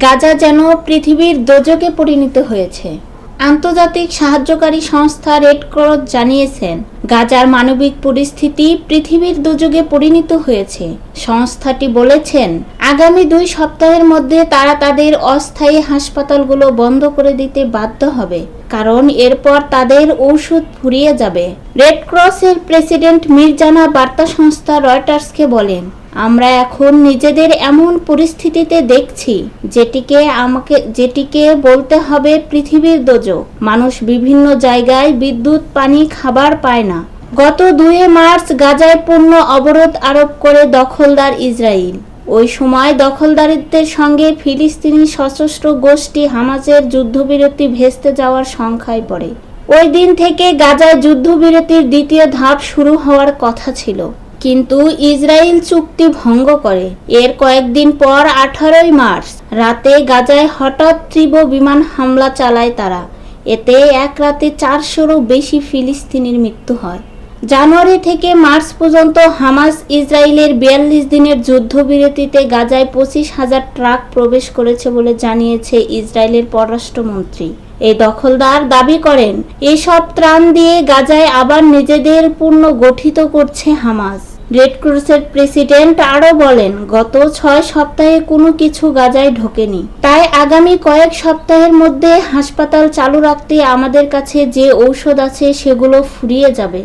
গাজা যেন পৃথিবীর দোজকে পরিণত হয়েছে। আন্তর্জাতিক সাহায্যকারী সংস্থা রেড ক্রস জানিয়েছেন, গাজার মানবিক পরিস্থিতি পৃথিবীর দুযোগে পরিণত হয়েছে। সংস্থাটি বলেছেন, আগামী দুই সপ্তাহের মধ্যে তারা তাদের অস্থায়ী হাসপাতালগুলো বন্ধ করে দিতে বাধ্য হবে, কারণ এরপর তাদের ঔষধ ফুরিয়ে যাবে। রেড ক্রসের প্রেসিডেন্ট মির্জানা বার্তা সংস্থা রয়টার্সকে বলেন আমরা এখন নিজেদের এমন পরিস্থিতিতে দেখছি, যেটিকে আমাকে, যেটিকে বলতে হবে পৃথিবীর দোজক মানুষ বিভিন্ন জায়গায় বিদ্যুৎ, পানি, খাবার পায় না। গত দুয়ে মার্চ গাজায় পূর্ণ অবরোধ আরোপ করে দখলদার ইসরায়েল ওই সময় দখলদারিত্বের সঙ্গে ফিলিস্তিনি সশস্ত্র গোষ্ঠী হামাজের যুদ্ধবিরতি ভেস্তে যাওয়ার সংখ্যায় পড়ে। ওই দিন থেকে গাজায় যুদ্ধবিরতির দ্বিতীয় ধাপ শুরু হওয়ার কথা ছিল। কিন্তু ইসরায়েল চুক্তি ভঙ্গ করে। এর কয়েকদিন পর আঠারোই মার্চ রাতে গাজায় হঠাৎ তীব্র বিমান হামলা চালায় তারা। এতে এক রাতে চারশোরও বেশি ফিলিস্তিনির মৃত্যু হয়। জানুয়ারি থেকে মার্চ পর্যন্ত হামাস ইসরায়েলের বিয়াল্লিশ দিনের যুদ্ধবিরতিতে গাজায় পঁচিশ হাজার ট্রাক প্রবেশ করেছে বলে জানিয়েছে ইসরায়েলের পররাষ্ট্রমন্ত্রী। এই দখলদার দাবি করেন, এসব ত্রাণ দিয়ে গাজায় আবার নিজেদের পূর্ণ গঠিত করছে হামাস। রেড ক্রসের প্রেসিডেন্ট আরও বলেন, গত ছয় সপ্তাহে কোনো কিছু গাজায় ঢোকেনি। তাই আগামী কয়েক সপ্তাহের মধ্যে হাসপাতাল চালু রাখতে আমাদের কাছে যে ঔষধ আছে সেগুলো ফুরিয়ে যাবে।